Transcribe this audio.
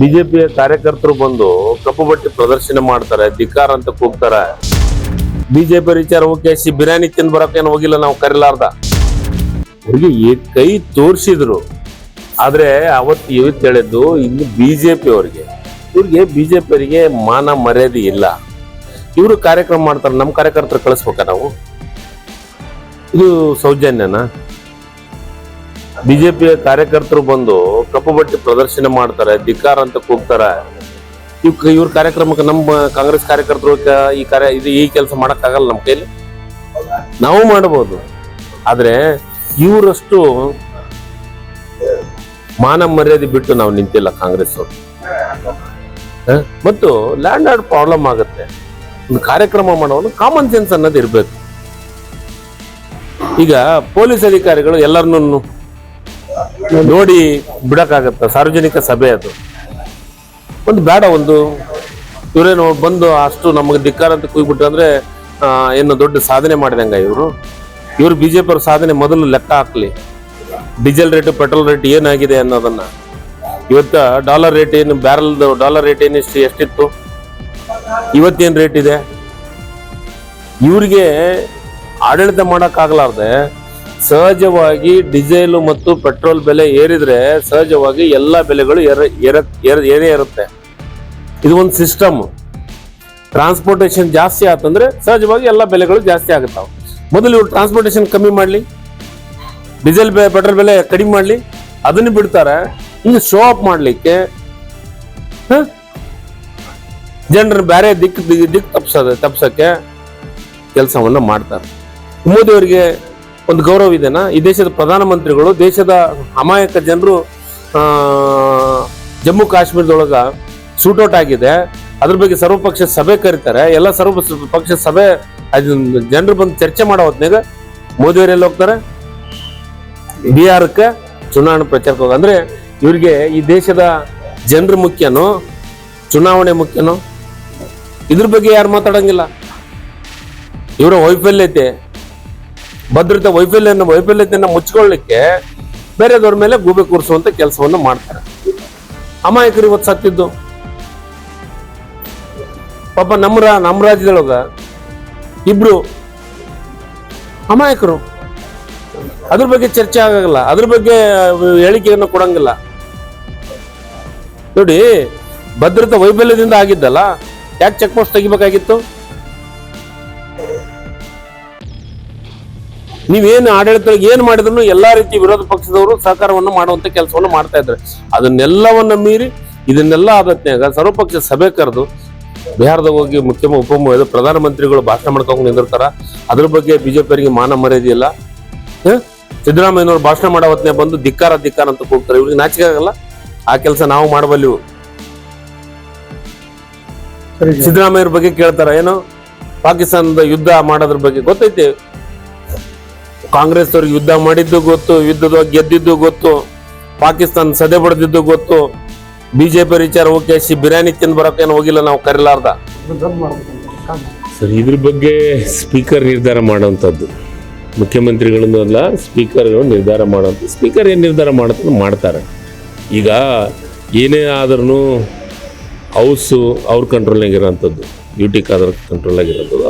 ಬಿಜೆಪಿಯ ಕಾರ್ಯಕರ್ತರು ಬಂದು ಕಪ್ಪು ಬಟ್ಟೆ ಪ್ರದರ್ಶನ ಮಾಡ್ತಾರೆ, ಧಿಕ್ಕಾರ ಅಂತ ಕೂಗ್ತಾರೆ. ಬಿಜೆಪಿ ವಿಚಾರ ಓಕೆ ಸಿ ಬಿರಿಯಾನಿ ತಿಂದು ಬರೋಕೇನು ಹೋಗಿಲ್ಲ ನಾವು ಕರಿಲಾರ್ದ. ಅವ್ರಿಗೆ ಕೈ ತೋರಿಸಿದ್ರು. ಆದ್ರೆ ಅವತ್ತು ಇವತ್ತು ಹೇಳಿದ್ದು ಇನ್ನು ಬಿಜೆಪಿ ಅವರಿಗೆ ಇವ್ರಿಗೆ ಬಿಜೆಪಿ ಅವರಿಗೆ ಮಾನ ಮರ್ಯಾದೆ ಇಲ್ಲ. ಇವರು ಕಾರ್ಯಕ್ರಮ ಮಾಡ್ತಾರೆ ನಮ್ಮ ಕಾರ್ಯಕರ್ತರು ಕಳಿಸ್ಬೇಕಾ ನಾವು? ಇದು ಸೌಜನ್ಯನಾ? ಬಿಜೆಪಿಯ ಕಾರ್ಯಕರ್ತರು ಬಂದು ಕಪ್ಪು ಬಟ್ಟೆ ಪ್ರದರ್ಶನ ಮಾಡ್ತಾರೆ, ಧಿಕ್ಕಾರ ಅಂತ ಕೂಗ್ತಾರೆ. ಇವ್ ಇವ್ರ ಕಾರ್ಯಕ್ರಮಕ್ಕೆ ನಮ್ಮ ಕಾಂಗ್ರೆಸ್ ಕಾರ್ಯಕರ್ತರು ಈ ಕಾರ್ಯ ಇದು ಈ ಕೆಲಸ ಮಾಡಕ್ಕಾಗಲ್ಲ ನಮ್ಮ ಕೈಲಿ? ನಾವು ಮಾಡಬಹುದು ಆದ್ರೆ ಇವರಷ್ಟು ಮಾನ ಮರ್ಯಾದೆ ಬಿಟ್ಟು ನಾವು ನಿಂತಿಲ್ಲ ಕಾಂಗ್ರೆಸ್ ಅವರು ಮತ್ತು ಲ್ಯಾಂಡ್ ಆರ್ಡ್ ಪ್ರಾಬ್ಲಮ್ ಆಗುತ್ತೆ. ಒಂದು ಕಾರ್ಯಕ್ರಮ ಮಾಡೋನು ಕಾಮನ್ ಸೆನ್ಸ್ ಅನ್ನೋದು ಇರಬೇಕು. ಈಗ ಪೊಲೀಸ್ ಅಧಿಕಾರಿಗಳು ಎಲ್ಲರನ್ನು ನೋಡಿ ಬಿಡಕ್ಕಾಗತ್ತ? ಸಾರ್ವಜನಿಕ ಸಭೆ ಅದು. ಒಂದು ಬೇಡ ಒಂದು. ಇವರೇನು ಬಂದು ಅಷ್ಟು ನಮಗೆ ಧಿಕ್ಕಾರ ಅಂತ ಕೂಗ್ಬಿಟ್ಟು ಅಂದ್ರೆ ಏನು ದೊಡ್ಡ ಸಾಧನೆ ಮಾಡಿದಂಗ ಇವರು. ಇವರು ಬಿಜೆಪಿ ಅವ್ರ ಸಾಧನೆ ಮೊದಲು ಲೆಕ್ಕ ಹಾಕ್ಲಿ. ಡೀಸೆಲ್ ರೇಟ್, ಪೆಟ್ರೋಲ್ ರೇಟ್ ಏನಾಗಿದೆ ಅನ್ನೋದನ್ನ. ಇವತ್ತ ಡಾಲರ್ ರೇಟ್ ಏನು ಬ್ಯಾರಲ್, ಡಾಲರ್ ರೇಟ್ ಏನು ಎಷ್ಟು ಎಷ್ಟಿತ್ತು? ಇವತ್ತೇನು ರೇಟ್ ಇದೆ? ಇವರಿಗೆ ಆಡಳಿತ ಮಾಡಕ್ಕಾಗಲಾರ್ದೆ ಸಹಜವಾಗಿ ಡೀಸೆಲ್ ಮತ್ತು ಪೆಟ್ರೋಲ್ ಬೆಲೆ ಏರಿದ್ರೆ ಸಹಜವಾಗಿ ಎಲ್ಲ ಬೆಲೆಗಳು ಏರ ಇರುತ್ತೆ. ಇದು ಒಂದು ಸಿಸ್ಟಮ್. ಟ್ರಾನ್ಸ್ಪೋರ್ಟೇಷನ್ ಜಾಸ್ತಿ ಆತಂದ್ರೆ ಸಹಜವಾಗಿ ಎಲ್ಲ ಬೆಲೆಗಳು ಜಾಸ್ತಿ ಆಗುತ್ತಾವ. ಮೊದಲು ಇವ್ರು ಟ್ರಾನ್ಸ್ಪೋರ್ಟೇಷನ್ ಕಮ್ಮಿ ಮಾಡಲಿ, ಡೀಸೆಲ್ ಬೆ ಪೆಟ್ರೋಲ್ ಬೆಲೆ ಕಡಿಮೆ ಮಾಡಲಿ, ಅದನ್ನು ಬಿಡ್ತಾರೆ. ಇನ್ನು ಶೋ ಅಪ್ ಮಾಡಲಿಕ್ಕೆ ಜನರು ಬೇರೆ ದಿಕ್ಕು ದಿಕ್ಕು ತಪ್ಸೋದು ತಪ್ಸೋಕ್ಕೆ ಕೆಲಸವನ್ನು ಮಾಡ್ತಾರೆ. ಮೋದಿ ಅವರಿಗೆ ಒಂದು ಗೌರವ ಇದೆನಾ? ಈ ದೇಶದ ಪ್ರಧಾನಮಂತ್ರಿಗಳು, ದೇಶದ ಅಮಾಯಕ ಜನರು ಜಮ್ಮು ಕಾಶ್ಮೀರದೊಳಗ ಶೂಟೌಟ್ ಆಗಿದೆ. ಅದ್ರ ಬಗ್ಗೆ ಸರ್ವಪಕ್ಷ ಸಭೆ ಕರೀತಾರೆ. ಎಲ್ಲ ಸರ್ವ ಪಕ್ಷ ಸಭೆ ಜನರು ಬಂದು ಚರ್ಚೆ ಮಾಡೋ ಹೊತ್ನಾಗ ಮೋದಿ ಅವರು ಎಲ್ಲಿ ಹೋಗ್ತಾರೆ? ಬಿಹಾರಕ್ಕೆ ಚುನಾವಣೆ ಪ್ರಚಾರಕ್ಕೆ ಹೋಗ ಅಂದ್ರೆ ಇವ್ರಿಗೆ ಈ ದೇಶದ ಜನರು ಮುಖ್ಯನೋ, ಚುನಾವಣೆ ಮುಖ್ಯನೋ? ಇದ್ರ ಬಗ್ಗೆ ಯಾರು ಮಾತಾಡಂಗಿಲ್ಲ. ಇವರ ವೈಫಲ್ಯತೆ. ಭದ್ರತೆ ವೈಫಲ್ಯ ವೈಫಲ್ಯತೆಯನ್ನು ಮುಚ್ಕೊಳ್ಳಿಕ್ಕೆ ಬೇರೆದವ್ರ ಮೇಲೆ ಗೂಬೆ ಕೂರಿಸುವಂತ ಕೆಲಸವನ್ನು ಮಾಡ್ತಾರೆ. ಅಮಾಯಕರು ಇವತ್ತು ಸತ್ತಿದ್ದು. ಪಾಪ ನಮ್ಮ ನಮ್ಮ ರಾಜ್ಯದೊಳಗ ಇಬ್ರು ಅಮಾಯಕರು. ಅದ್ರ ಬಗ್ಗೆ ಚರ್ಚೆ ಆಗಲ್ಲ ಅದ್ರ ಬಗ್ಗೆ ಹೇಳಿಕೆಯನ್ನು ಕೊಡಂಗಿಲ್ಲ. ನೋಡಿ, ಭದ್ರತಾ, ವೈಫಲ್ಯದಿಂದ ಆಗಿದ್ದಲ್ಲ, ಯಾಕೆ ಚೆಕ್ ಪೋಸ್ಟ್ ತೆಗಿಬೇಕಾಗಿತ್ತು? ನೀವೇನು ಆಡಳಿತ ಏನ್ ಮಾಡಿದ್ರು ಎಲ್ಲಾ ರೀತಿ ವಿರೋಧ ಪಕ್ಷದವರು ಸಹಕಾರವನ್ನು ಮಾಡುವಂತ ಕೆಲಸವನ್ನು ಮಾಡ್ತಾ ಇದ್ದಾರೆ. ಅದನ್ನೆಲ್ಲವನ್ನ ಮೀರಿ ಇದನ್ನೆಲ್ಲ ಆದತ್ನಾಗ ಸರ್ವಪಕ್ಷ ಸಭೆ ಕರೆದು ಬಿಹಾರದಾಗ ಹೋಗಿ ಮುಖ್ಯ ಉಪ ಪ್ರಧಾನಮಂತ್ರಿಗಳು ಭಾಷಣ ಮಾಡ್ಕೊಂಡು ನಿಂದಿರ್ತಾರ. ಅದ್ರ ಬಗ್ಗೆ ಬಿಜೆಪಿಯವರಿಗೆ ಮಾನ ಮರ್ಯಾದೆ ಇಲ್ಲ. ಹ? ಸಿದ್ದರಾಮಯ್ಯನವ್ರು ಭಾಷಣ ಮಾಡೋ ಹೊತ್ನ್ಯಾಗ ಬಂದು ಧಿಕ್ಕಾರ ಧಿಕ್ಕಾರ ಅಂತ ಕೂಗ್ತಾರೆ. ಇವ್ರಿಗೆ ನಾಚಿಕೆ ಆಗಲ್ಲ. ಆ ಕೆಲಸ ನಾವು ಮಾಡಬಲ್ಲಿವು ಸಿದ್ದರಾಮಯ್ಯ ಬಗ್ಗೆ ಕೇಳ್ತಾರ. ಏನು? ಪಾಕಿಸ್ತಾನದ ಯುದ್ಧ ಮಾಡೋದ್ರ ಬಗ್ಗೆ ಗೊತ್ತೈತಿ. ಕಾಂಗ್ರೆಸ್ ಅವ್ರಿಗೆ ಯುದ್ಧ ಮಾಡಿದ್ದು ಗೊತ್ತು, ಯುದ್ಧದ ಗೆದ್ದಿದ್ದು ಗೊತ್ತು, ಪಾಕಿಸ್ತಾನ ಸದೆ ಬಡ್ದಿದ್ದು ಗೊತ್ತು. ಬಿಜೆಪಿ ವಿಚಾರ ಓಕೆ, ಸಿ ಬಿರಿಯಾನಿ ತಿಂದು ಬರೋಕೇನು ಹೋಗಿಲ್ಲ ನಾವು ಕರಿಲಾರ್ದ. ಸರ್, ಇದ್ರ ಬಗ್ಗೆ ಸ್ಪೀಕರ್ ನಿರ್ಧಾರ ಮಾಡುವಂಥದ್ದು. ಮುಖ್ಯಮಂತ್ರಿಗಳನ್ನು ಅಲ್ಲ, ಸ್ಪೀಕರ್ಗಳು ನಿರ್ಧಾರ ಮಾಡೋಂಥ ಸ್ಪೀಕರ್ ಏನು ನಿರ್ಧಾರ ಮಾಡುತ್ತೆ ಮಾಡ್ತಾರೆ. ಈಗ ಏನೇ ಆದ್ರೂ ಹೌಸು ಅವ್ರ ಕಂಟ್ರೋಲ್ನಾಗಿರೋಂಥದ್ದು ಡ್ಯೂಟಿ ಕಾದ್ರ ಕಂಟ್ರೋಲ್ ಅವ್ರು